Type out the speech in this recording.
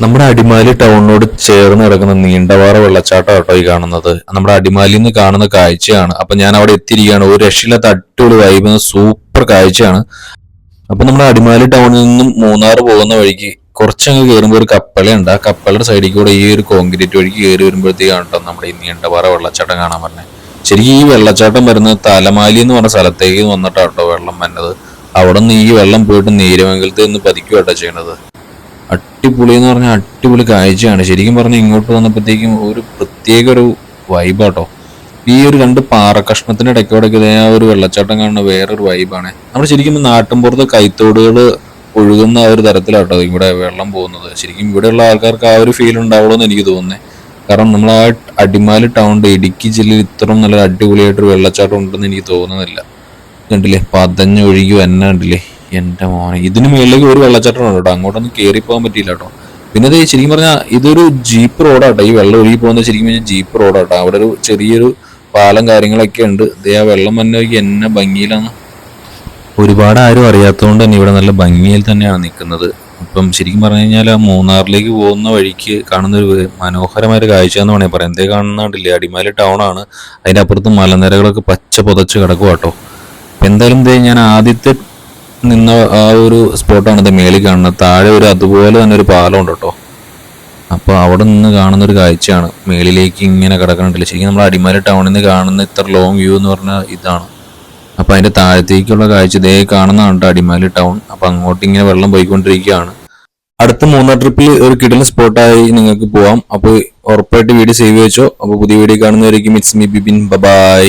നമ്മുടെ അടിമാലി ടൗണിനോട് ചേർന്ന് കിടക്കുന്ന നീണ്ടവാറ വെള്ളച്ചാട്ടം കേട്ടോ ഈ കാണുന്നത്. നമ്മുടെ അടിമാലിയിൽ നിന്ന് കാണുന്ന കാഴ്ചയാണ്. അപ്പൊ ഞാൻ അവിടെ എത്തിയിരിക്കുകയാണ്. ഒരു രക്ഷയില്ലാത്ത അടിപൊളി വൈബ് സൂപ്പർ കാഴ്ചയാണ്. അപ്പൊ നമ്മുടെ അടിമാലി ടൗണിൽ നിന്നും മൂന്നാർ പോകുന്ന വഴിക്ക് കുറച്ചങ്ങ് കയറുമ്പോൾ ഒരു കപ്പലുണ്ട്. ആ കപ്പലിന്റെ സൈഡിൽ കൂടെ ഈ ഒരു കോൺക്രീറ്റ് വഴിക്ക് കയറി വരുമ്പോഴത്തേക്കാണ് കേട്ടോ നമ്മുടെ ഈ നീണ്ടപാറ വെള്ളച്ചാട്ടം കാണാൻ പറഞ്ഞത് ശരിക്കും ഈ വെള്ളച്ചാട്ടം വരുന്ന തലമാലി എന്ന് പറഞ്ഞ സ്ഥലത്തേക്ക് വന്നിട്ടാണ് കേട്ടോ വെള്ളം വന്നത് അവിടെ നിന്ന് ഈ വെള്ളം പോയിട്ട് നീരമംഗലത്ത് നിന്ന് പതിക്കുക ചെയ്യണത്. അടിപൊളി എന്ന് പറഞ്ഞാൽ അടിപൊളി കാഴ്ചയാണ്. ശരിക്കും പറഞ്ഞാൽ ഇങ്ങോട്ട് വന്നപ്പോഴത്തേക്കും ഒരു പ്രത്യേക ഒരു വൈബാട്ടോ. ഈ ഒരു രണ്ട് പാറക്കഷ്ണത്തിന്റെ ഇടയ്ക്കോടൊക്കെ ഇതേ ആ ഒരു വെള്ളച്ചാട്ടം കാണുന്ന വേറൊരു വൈബാണ്. നമ്മൾ ശരിക്കും നാട്ടിൻപുറത്ത് കൈത്തോടുകൾ ഒഴുകുന്ന ആ ഒരു തരത്തിലാട്ടോ ഇവിടെ വെള്ളം പോകുന്നത്. ശരിക്കും ഇവിടെയുള്ള ആൾക്കാർക്ക് ആ ഒരു ഫീൽ ഉണ്ടാവുള്ളൂ എന്ന് എനിക്ക് തോന്നുന്നത് കാരണം നമ്മൾ ആ അടിമാലി ടൗണിന്റെ ഇടുക്കി ജില്ലയിൽ ഇത്രയും നല്ല അടിപൊളിയായിട്ടൊരു വെള്ളച്ചാട്ടം ഉണ്ടെന്ന് എനിക്ക് തോന്നുന്നില്ല. കണ്ടില്ലേ? പതഞ്ഞൊഴുകി വന്നെ കണ്ടില്ലേ? എന്റെ മോനെ ഇതിന് മുകളിലേക്ക് ഒരു വെള്ളച്ചാട്ടം ഉണ്ട് കേട്ടോ. അങ്ങോട്ടൊന്നും കയറി പോകാൻ പറ്റിയില്ല കേട്ടോ. പിന്നെ ഇത് ശരിക്കും പറഞ്ഞാൽ ഇതൊരു ജീപ്പ് റോഡാട്ടോ ഈ വെള്ളം ഒഴുകി പോകുന്നത് ശരിക്കും പറഞ്ഞാൽ ജീപ്പ് റോഡാട്ടോ അവിടെ ഒരു ചെറിയൊരു പാലം കാര്യങ്ങളൊക്കെ ഉണ്ട്. ദേ ആ വെള്ളം വന്നെ ഒഴുകി എന്നെ ഭംഗിയിലാണ് ഒരുപാട് ആരും അറിയാത്തതുകൊണ്ട് തന്നെ ഇവിടെ നല്ല ഭംഗിയിൽ തന്നെയാണ് നിൽക്കുന്നത് അപ്പം ശരിക്കും പറഞ്ഞു കഴിഞ്ഞാൽ ആ മൂന്നാറിലേക്ക് പോകുന്ന വഴിക്ക് കാണുന്ന ഒരു മനോഹരമായ ഒരു കാഴ്ച എന്ന് വേണമെങ്കിൽ പറയാം. എന്തേ കാണുന്നില്ല അടിമാലി ടൗൺ ആണ്. അതിന്റെ അപ്പുറത്ത് മലനിരകളൊക്കെ പച്ച പുതച്ച് കിടക്കുക കേട്ടോ. എന്തായാലും ഞാൻ ആദ്യത്തെ നിന്ന ആ ഒരു സ്പോട്ടാണ് ഇത് മേളിൽ കാണുന്നത്. താഴെ ഒരു അതുപോലെ തന്നെ ഒരു പാലം ഉണ്ട് കേട്ടോ. അപ്പോൾ അവിടെ നിന്ന് കാണുന്ന ഒരു കാഴ്ചയാണ്. മേളിലേക്ക് ഇങ്ങനെ കിടക്കണില്ല ശരിക്കും നമ്മൾ അടിമാലി ടൗണിൽ നിന്ന് കാണുന്ന ഇത്ര ലോങ് വ്യൂ എന്ന് പറഞ്ഞാൽ ഇതാണ്. അപ്പോൾ അതിന്റെ താഴത്തേക്കുള്ള കാഴ്ച ഇതേ കാണുന്നതാണ് അടിമാലി ടൗൺ അപ്പോൾ അങ്ങോട്ട് ഇങ്ങനെ വെള്ളം പോയിക്കൊണ്ടിരിക്കുകയാണ്. അടുത്ത മൂന്നാം ട്രിപ്പിൽ ഒരു കിടന്ന സ്പോട്ടായി നിങ്ങൾക്ക് പോവാം. അപ്പോൾ ഉറപ്പായിട്ട് വീഡിയോ സേവ് വെച്ചോ അപ്പോൾ പുതിയ വീഡിയോ കാണുന്നവരേക്കും ഇറ്റ്സ് മീ ബിബിൻ ബൈ